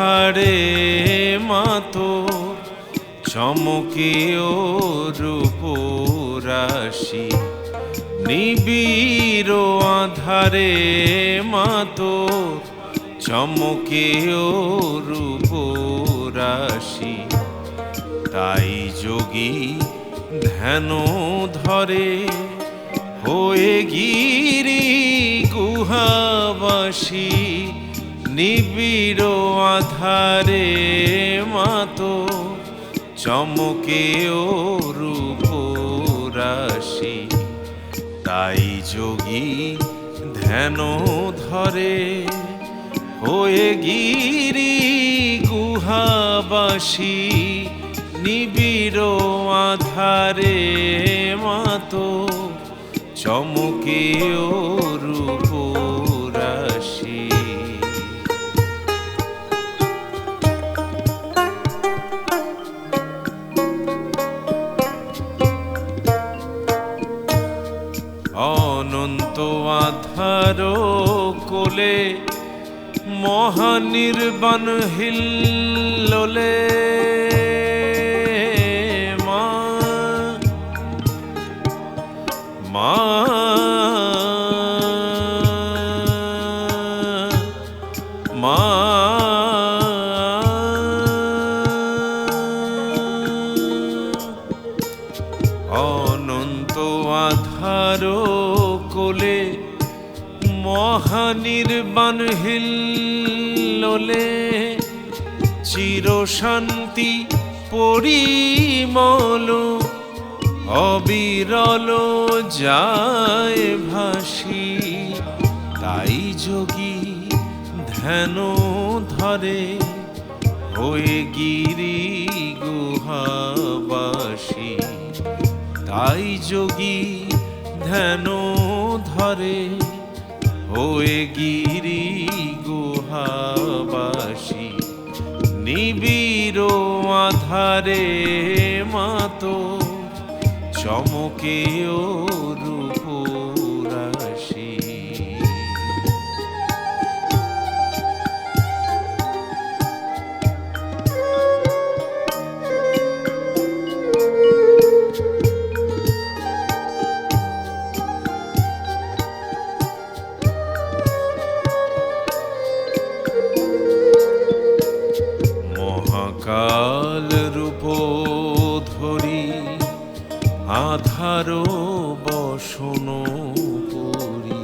আধারে মাতো চমকে ও রূপরাশি। নিবিড় আধারে মাতো চমকে ও রূপরাশি। তাই যোগী ধ্যান ধরে, হয়ে গিরি গুহাবাসী। নিবিড় আধারে মাতো চমকে ও রূপ রাশি। তাই যোগী ধ্যান ধরে, হয়ে গিরি গুহাবাসী, নিবিড় আধারে মাতো চমকে ও মহানির্বাণ হিল্লোলে মা হিল্লোলে চির শান্তি পরিমল, অবিরল যায় ভাসি। তাই যোগী ধ্যান ধরে, হয়ে গিরি গুহাবাসী। তাই যোগী ধ্যান ধরে, হয়ে গিরি গুহাবাসী নিবিড় আধারে মাতো চমকে ও রূপরাশি আধার বসন করি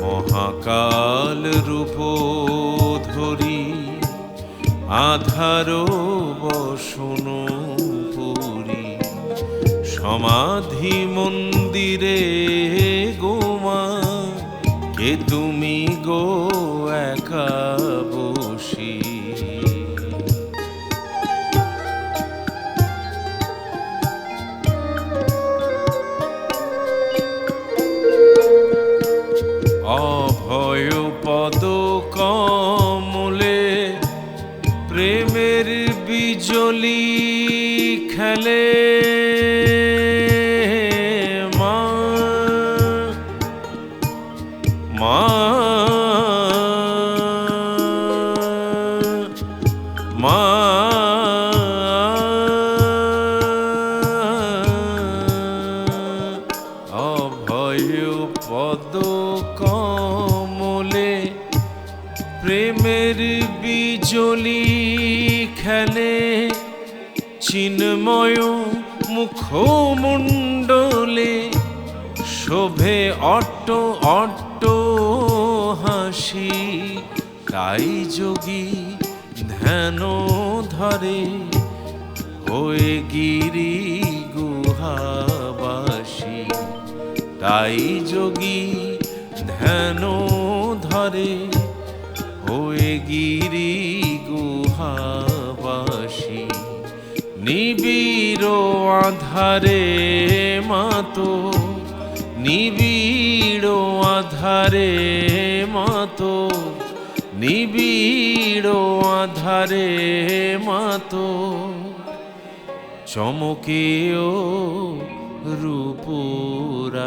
মহাকাল রূপ ধরি। আধার বসন করি সমাধি মন্দিরে গোমা কে তুমি গো চিন্ময় মুখমণ্ডলে শোভে অট্ট অট্ট হাসি। তাই যোগী ধ্যান ধরে হয়ে গিরি গুহাবাসী। তাই যোগী ধ্যান ধরে হয়ে গিরি গুহাবাসী নিবিড় আধারে মাতো নিবিড় আধারে মাতো নিবিড় আধারে মাতো। চমকেও রূপরাশি।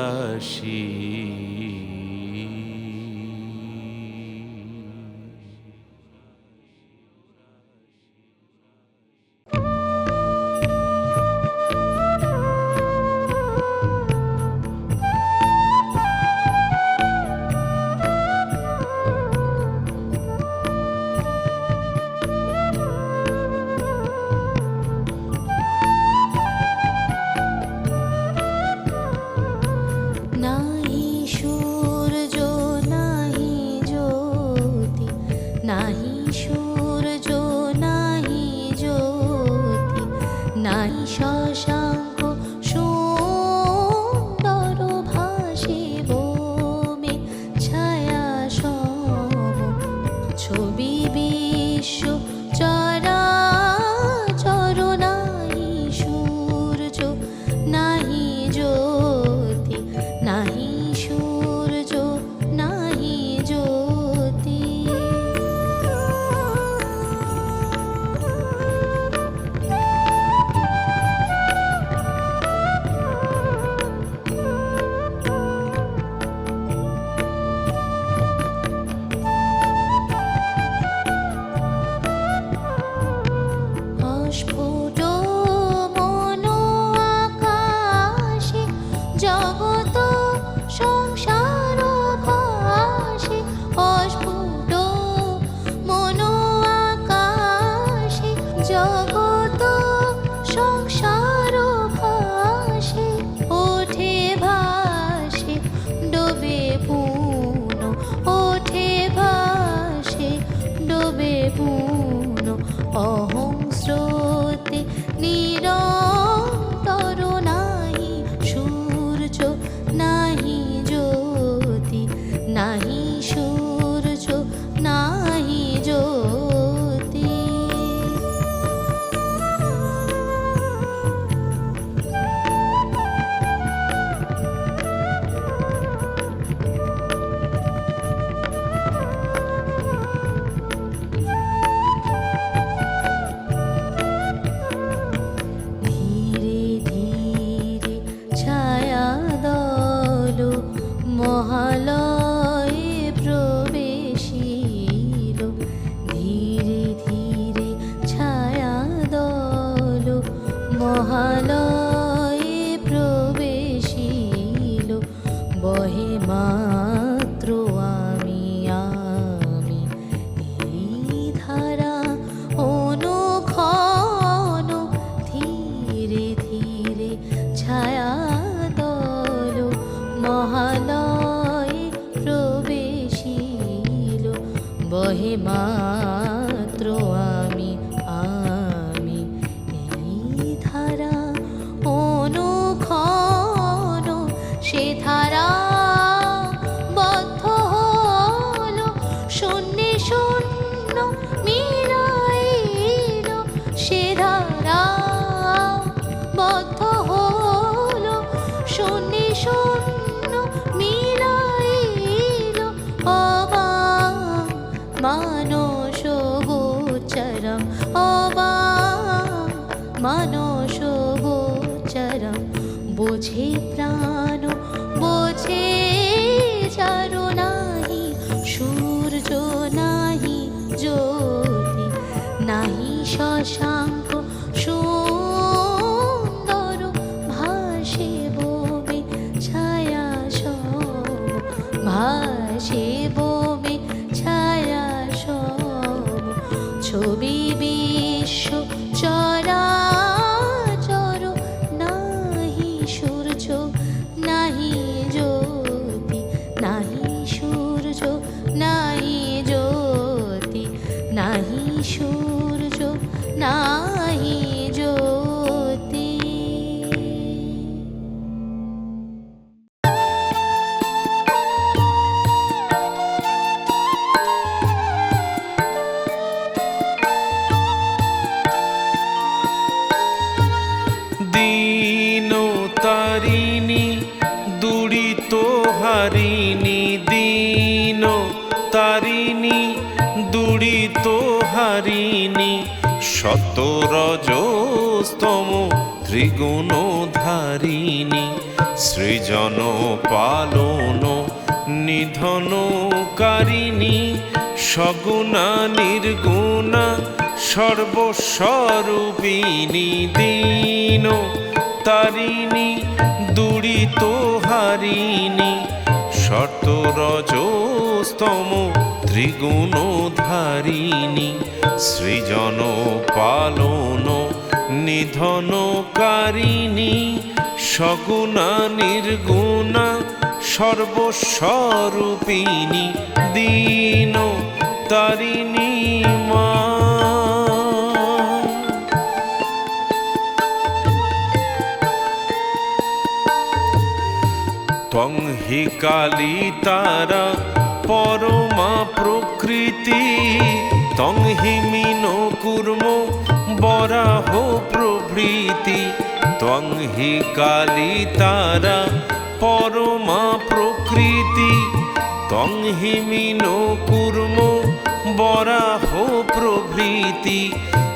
着 ডোবে সূর্য নাই জ্যোতি নাহি সূর্য নাহি হারিণী দীন, তারিণী দুরিত হারিণী শতরজস্তম ত্রিগুণ ধারিণী সৃজন পালন নিধন কারিণী, সগুণা নির্গুণা সর্বস্বরূপিণী দীন, তারিণী দুরিত হারিণী শতরজস্তম ত্রিগুণ ধারিণী সৃজন পালন নিধন কারিণী সগুণা নির্গুণা সর্বস্বরূপিণী দীন তারিণী মা হি কালী তারা পরমা প্রকৃতি তং হি মিন কুর্ম বরাহ প্রভৃতি ত্বং হি কালী তারা পরমা প্রকৃতি হিমিন কুর্ম বরাহ প্রভৃতি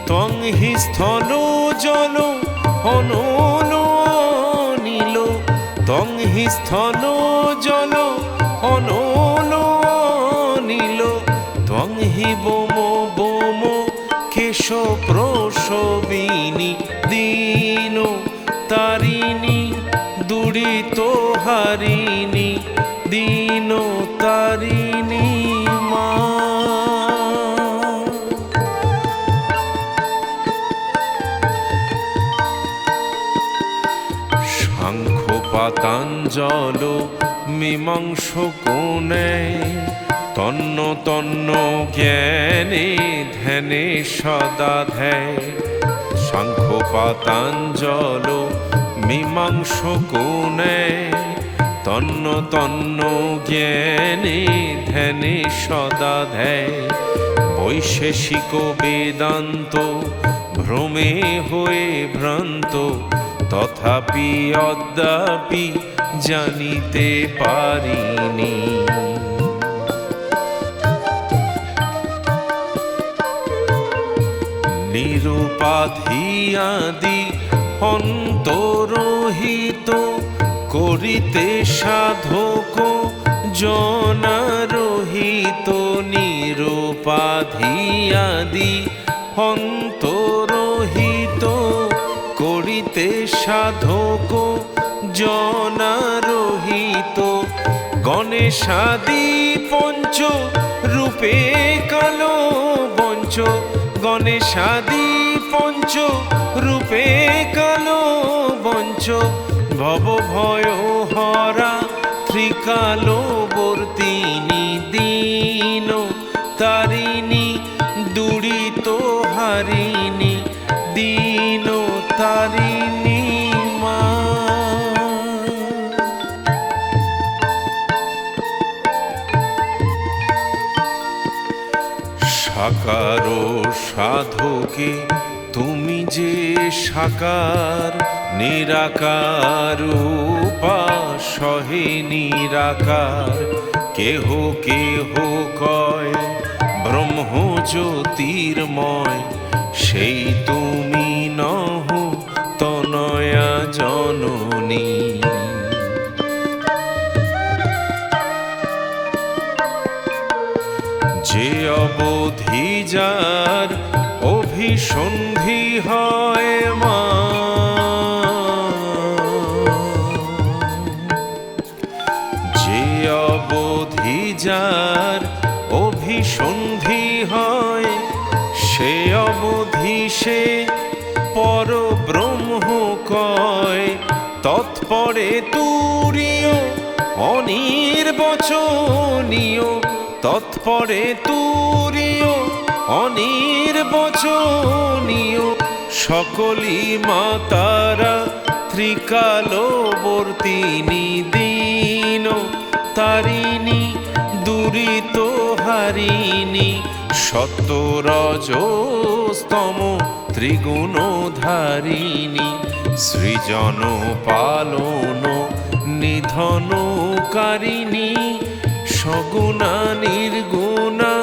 ত্বং হি স্থল জল অনল নীল ত্বং হি স্থন জল অনল নীল। হি বোম বোম কেশ প্রসবিনী দীন। তারিণী দুরিত হারিণী দীন তারিণী। পাতাঞ্জল মীমাংস কোণে, তন্ন তন্ন জ্ঞানে ধ্যানে সদা ধ্যায়। শঙ্খ পাতাঞ্জল মীমাংস কোণে, তন্ন তন্ন জ্ঞানে ধ্যানে সদা ধ্যায়। বৈশেষিক বেদান্ত, ভ্রমে হয়ে ভ্রান্ত তথাপি অদ্যাপি জানিতে পারিনি। নিরুপাধিয়াদি অন্তরহিত করিতে সাধক জনারহিত নিরুপাধিয়াদি অন্তরহিত করিতে সাধক জনারহিত। গণেশাদি পঞ্চ রূপে কালো বঞ্চ। গণেশাদি পঞ্চ রূপে কালো বঞ্চ। ভব ভয় হরা ত্রিকালো বর্তিনী দীন। তারিণী দুরিত হারিণী দীন। তারিণী মা সাকার সাধকে তুমি যে সাকার, নিরাকার উপাসহে নিরাকার, কেহ কেহ কয় ব্রহ্ম জ্যোতির্ময় সেই তুমি তনয়া জননী। যে অবধি যার অভিসন্ধি হয় মা। যে অবধি যার অভিসন্ধি হয়, সে অবধি সে পর ব্রহ্ম কয়, তৎপরে তুরীয় অনির্বচনীয়। তৎপরে তুরীয় অনির্বচনীয়। সকলি মাতারা ত্রিকালবর্তিনী দীন তারিণী দুরিত হারিণী, সত্যরজস্তম ত্রিগুণধারিণী। সৃজন পালন নিধন কারিণী সগুণা নির্গুণা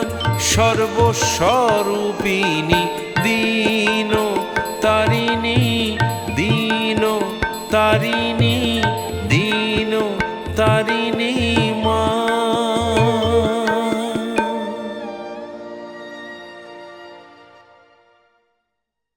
সর্বস্বরূপিণী দীন তারিণী দীন তারিণী দীন তারিণী